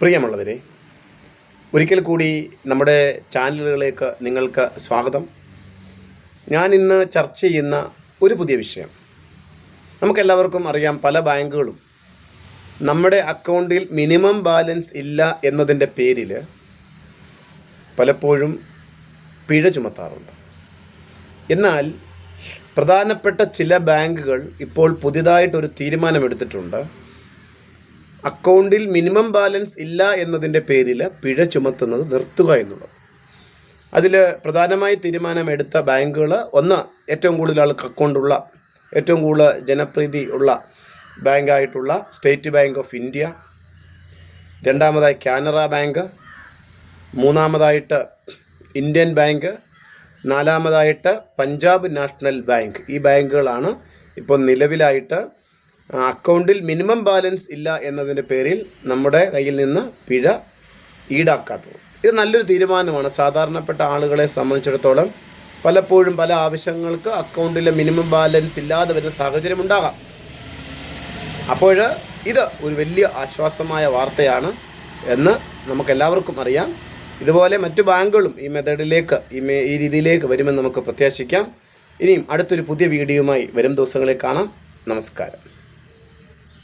പ്രിയമുള്ളവരെ ഒരിക്കൽ കൂടി നമ്മുടെ ചാനലുകളിലേക്ക് നിങ്ങൾക്ക് സ്വാഗതം. ഞാൻ ഇന്ന് ചർച്ച ചെയ്യുന്ന ഒരു പുതിയ വിഷയം. നമുക്കെല്ലാവർക്കും അറിയാം പല ബാങ്കുകളും നമ്മുടെ അക്കൗണ്ടിൽ മിനിമം ബാലൻസ് ഇല്ല എന്നതിന്റെ പേരിൽ പലപ്പോഴും പിഴ ചുമത്താറുണ്ട്. എന്നാൽ പ്രധാനപ്പെട്ട ചില ബാങ്കുകൾ ഇപ്പോൾ പുതിയതായിട്ടൊരു തീരുമാനമെടുത്തിട്ടുണ്ട്. അക്കൗണ്ടിൽ മിനിമം ബാലൻസ് ഇല്ല എന്നതിന്റെ പേരിൽ പിഴ ചുമത്തുന്നത് നിർത്തുക എന്നുള്ളത്. അതിൽ പ്രധാനമായി തീരുമാനമെടുത്ത ബാങ്കുകൾ ഒന്ന് ഏറ്റവും കൂടുതൽ ആൾക്ക് അക്കൗണ്ടുള്ള ഏറ്റവും കൂടുതൽ ജനപ്രീതി ഉള്ള ബാങ്കായിട്ടുള്ള സ്റ്റേറ്റ് ബാങ്ക് ഓഫ് ഇന്ത്യ രണ്ടാമതായി കാനറ ബാങ്ക് മൂന്നാമതായിട്ട് ഇന്ത്യൻ ബാങ്ക് നാലാമതായിട്ട് പഞ്ചാബ് നാഷണൽ ബാങ്ക്. ഈ ബാങ്കുകളാണ് ഇപ്പോൾ നിലവിലായിട്ട് അക്കൗണ്ടിൽ മിനിമം ബാലൻസ് ഇല്ല എന്നതിന്റെ പേരിൽ നമ്മുടെ കയ്യിൽ നിന്ന് പിഴ ഈടാക്കാത്തത്. ഇത് നല്ലൊരു തീരുമാനമാണ്. സാധാരണപ്പെട്ട ആളുകളെ സംബന്ധിച്ചിടത്തോളം പലപ്പോഴും പല ആവശ്യങ്ങൾക്ക് അക്കൗണ്ടിലെ മിനിമം ബാലൻസ് ഇല്ലാതെ വരുന്ന സാഹചര്യം ഉണ്ടാകാം. അപ്പോൾ ഇത് ഒരു വലിയ ആശ്വാസമായ വാർത്തയാണ് എന്ന് നമുക്കെല്ലാവർക്കും അറിയാം. ഇതുപോലെ മറ്റു ബാങ്കുകളും ഈ മെത്തേഡിലേക്ക് ഈ മേ ഈ രീതിയിലേക്ക് വരുമെന്ന് നമുക്ക് പ്രത്യാശിക്കാം. ഇനിയും അടുത്തൊരു പുതിയ വീഡിയോയുമായി വരും ദിവസങ്ങളിൽ കാണാം. നമസ്കാരം.